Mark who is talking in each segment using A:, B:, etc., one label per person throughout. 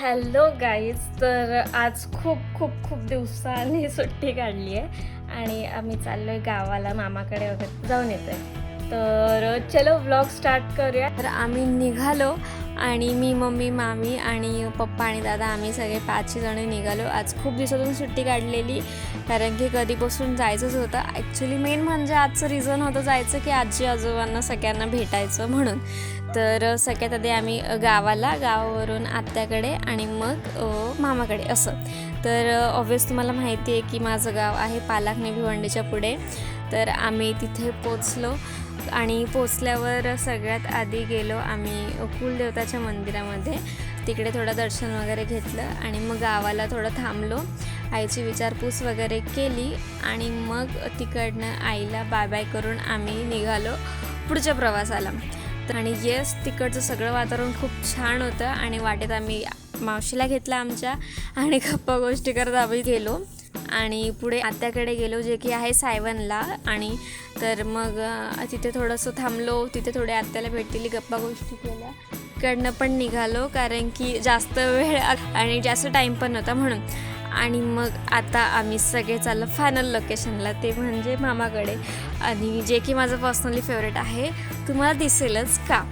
A: Hello guys तर आज खूप खूप खूप दिवसांनी सुट्टी काढली आहे आणि आम्ही चाललो आहे गावाला मामाकडे वगैरे जाऊन येतो आहे तर चलो व्लॉग स्टार्ट करूया. तर आम्ही निघालो आणि मी मम्मी मामी आणि पप्पा आणि दादा आम्ही सगळे पाचशे जण निघालो. आज खूप दिवसातून सुट्टी काढलेली कारण की कधीपासून जायचंच होतं. ॲक्च्युली मेन म्हणजे आजचं रिझन होतं जायचं की आजी आजोबांना सगळ्यांना भेटायचं म्हणून. तर सगळ्यात आधी आम्ही गावाला गावावरून आत्याकडे आणि मग मामाकडे असं. तर ऑब्वियस तुम्हाला माहिती आहे की माझं गाव आहे पालाखणी भिवंडीच्या पुढे. तर आम्ही तिथे पोचलो आणि पोचल्यावर सगळ्यात आधी गेलो आम्ही कुलदेवताच्या मंदिरामध्ये. तिकडे थोडं दर्शन वगैरे घेतलं आणि मग गावाला थोडं थांबलो. आईची विचारपूस वगैरे केली आणि मग तिकडनं आईला बाय बाय करून आम्ही निघालो पुढच्या प्रवासाला. आणि येस तिकडचं सगळं वातावरण खूप छान होतं आणि वाटेत आम्ही मावशीला घेतला आमच्या आणि गप्पा गोष्टी करत आम्ही गेलो. आणि पुढे आत्याकडे गेलो जे की आहे सायवनला आणि तर मग तिथे थोडंसं थांबलो तिथे थोडे आत्याला भेट दिली गप्पा गोष्टी केल्या. कडनं पण निघालो कारण की जास्त वेळ आणि जास्त टाईम पण नव्हता म्हणून. आणि मग आता आम्ही सगळे चाललं फायनल लोकेशनला ते म्हणजे मामाकडे. आणि जे की माझं पर्सनली फेवरेट आहे तुम्हाला दिसेलच का?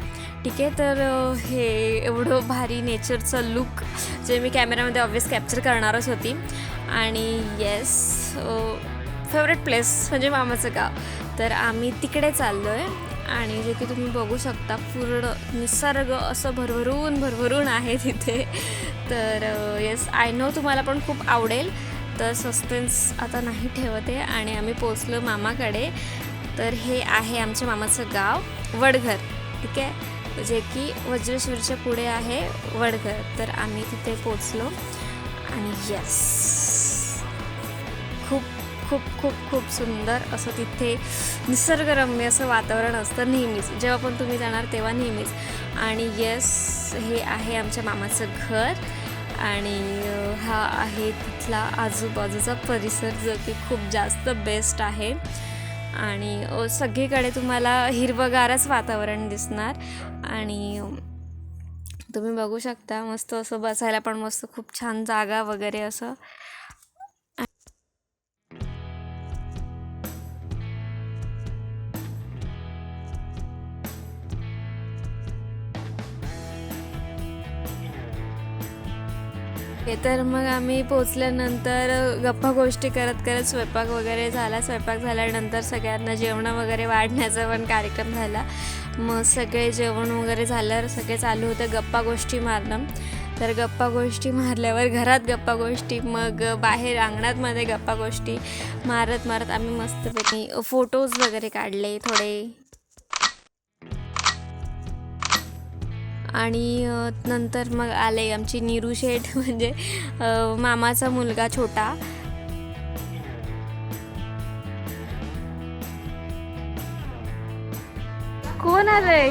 A: ठीक आहे तर हे एवढं भारी नेचरचं लुक जे मी कॅमेरामध्ये ऑब्वियस कॅप्चर करणारच होती. आणि येस फेवरेट प्लेस म्हणजे मामाचं गाव. तर आम्ही तिकडे चाललो आहे आणि जे की तुम्ही बघू शकता पूर्ण निसर्ग असं भरभरून भरभरून आहे तिथे. तर येस आय नो तुम्हाला पण खूप आवडेल. तर सस्पेन्स आता नाही ठेवते आणि आम्ही पोचलो मामाकडे. तर हे आहे आमच्या मामाचं गाव वडघर. ठीक आहे? जे की वज्रेश्वरच्या पुढे आहे वडघर. तर आम्ही तिथे पोचलो आणि यस खूप खूप खूप खूप सुंदर असं तिथे निसर्गरम्य असं वातावरण असतं नेहमीच. जेव्हा पण तुम्ही जाणार तेव्हा नेहमीच. आणि येस हे आहे आमच्या मामाचं घर. आणि हा आहे तिथला आजूबाजूचा परिसर जो की खूप जास्त बेस्ट आहे. आणि सगळीकडे तुम्हाला हिरवगारच वातावरण दिसणार. आणि तुम्ही बघू शकता मस्त असं बसायला पण मस्त खूप छान जागा वगैरे असं. हे तर मग आम्ही पोचल्यानंतर गप्पा गोष्टी करत करत स्वयंपाक वगैरे झाला. स्वयंपाक झाल्यानंतर सगळ्यांना जेवणं वगैरे वाढण्याचा पण कार्यक्रम झाला. मग सगळे जेवण वगैरे झाल्यावर सगळे चालू होतं गप्पा गोष्टी मारणं. तर गप्पा गोष्टी मारल्यावर घरात गप्पा गोष्टी मग बाहेर अंगणातमध्ये गप्पा गोष्टी मारत मारत आम्ही मस्तपैकी फोटोज वगैरे काढले थोडे. आणि नंतर मग आले आमची निरू शेठ म्हणजे मामाचा मुलगा छोटा. कोण आलंय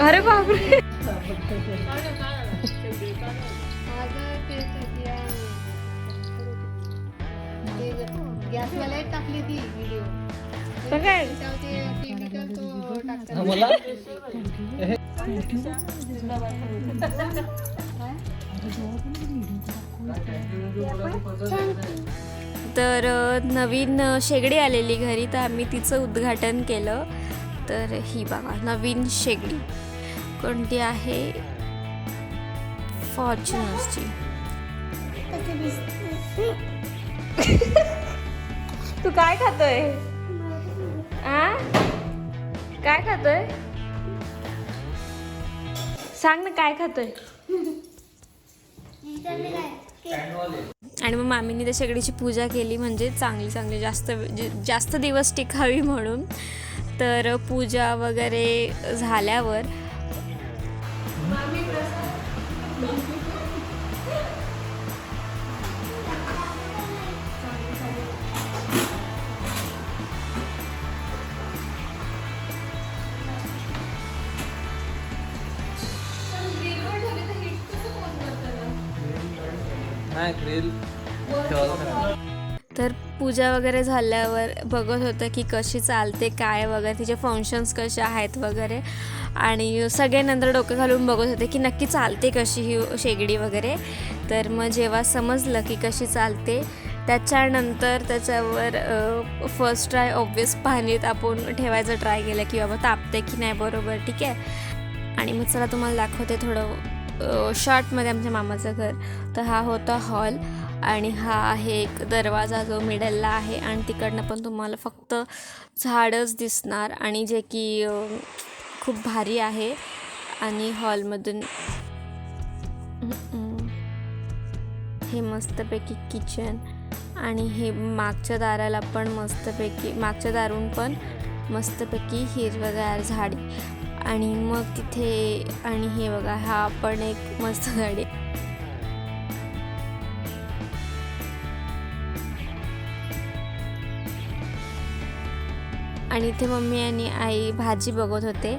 A: अरे बापरे.
B: गॅसवाला टाकली ती व्हिडिओ.
C: मला
A: तर नवीन शेगडी आलेली घरी तर आम्ही तिचं उद्घाटन केलं. तर ही बघा नवीन शेगडी. कोणती आहे? फॉर्च्युनर्सची. तू काय खातोय? काय खातोय? सांग ना काय खातोय? आणि मग मामीने त्या शेगडीची पूजा केली म्हणजे चांगली चांगली जास्त जास्त दिवस टिकावी म्हणून. तर पूजा वगैरे झाल्यावर
C: नाही ग्रिल
A: तर पूजा वगैरे झाल्यावर बघत होतं की कशी चालते काय वगैरे तिचे फंक्शन्स कसे आहेत वगैरे. आणि सगळे नंतर डोकं घालून बघत होते की नक्की चालते कशी ही शेगडी वगैरे. तर मग जेव्हा समजलं की कशी चालते त्याच्यानंतर त्याच्यावर फर्स्ट ट्राय ऑब्वियस पाणीत आपण ठेवायचं ट्राय केलं की बाबा तापते की नाही बरोबर ठीक आहे. आणि मग चला तुम्हाला दाखवते थोडं शॉर्टमध्ये आमच्या मामाचं घर. तर हा होता हॉल आणि हा आहे एक दरवाजा जो मिडलला आहे आणि तिकडनं पण तुम्हाला फक्त झाडच दिसणार आणि जे की खूप भारी आहे आणि हॉलमधून हे मस्तपैकी किचन आणि हे मागच्या दाराला पण मस्तपैकी मागच्या दारून पण मस्तपैकी हिरवगार झाडी. आणि मग तिथे आणि हे बघा हा पण एक मस्त गाडी आणि इथे मम्मी आणि आई भाजी बघत होते.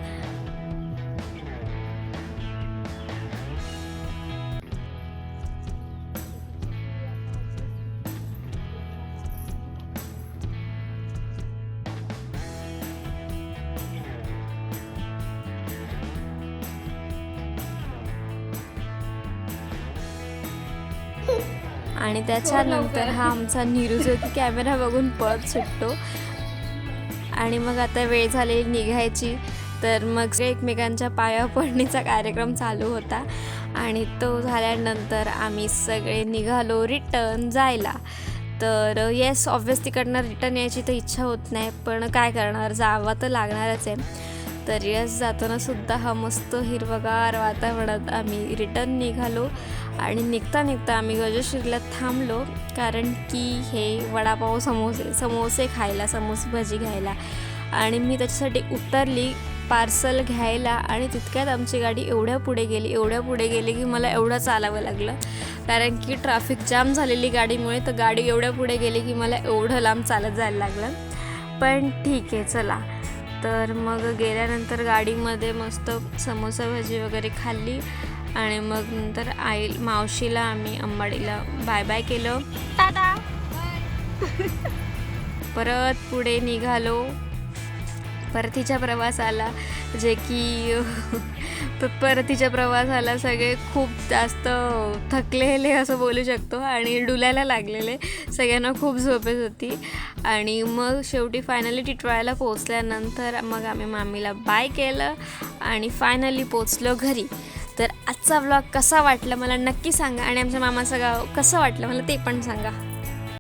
A: आणि त्याच्यानंतर हा आमचा नीरू जो की कॅमेरा बघून पळत सुटतो. आणि मग आता वेळ झाली निघायची. तर मग जे एकमेकांच्या पाया पडणीचा कार्यक्रम चालू होता. आणि तो झाल्यानंतर आम्ही सगळे निघालो रिटर्न जायला. तर येस ऑब्वियस तिकडनं रिटर्न यायची तर इच्छा होत नाही. पण काय करणार? जावं तर लागणारच आहे. तर येस जाताना सुद्धा हा मस्त हिरवगार वातावरणात आम्ही रिटर्न निघालो. आणि निघता निघता आम्ही गजशिरला थांबलो कारण की हे वडापाव समोसे समोसे खायला समोसे भजी घ्यायला. आणि मी त्याच्यासाठी उतरली पार्सल घ्यायला आणि तितक्यात आमची गाडी एवढ्या पुढे गेली एवढ्या पुढे गेली की मला एवढं चालावं लागलं. कारण की ट्रॅफिक जाम झालेली गाडीमुळे तर गाडी एवढ्या पुढे गेली की मला एवढं लांब चालत जायला लागलं. पण ठीक आहे चला. तर मग गेल्यानंतर गाडीमध्ये मस्त समोसा भजी वगैरे खाल्ली आणि मग नंतर आई मावशीला आम्ही अंबाडीला बाय बाय केलं. टाटा! परत पुढे निघालो. परतीच्या प्रवासाला जे की परतीच्या प्रवासाला सगळे खूप जास्त थकलेले असं बोलू शकतो आणि डुलायला लागलेले. सगळ्यांना खूप झोपेत होती. आणि मग शेवटी फायनली टिटवाळ्याला पोचल्यानंतर मग आम्ही मामीला बाय केलं आणि फायनली पोचलो घरी. तर आजचा व्लॉग कसा वाटला मला नक्की सांगा आणि आमच्या मामाचं गाव कसं वाटलं मला ते पण सांगा.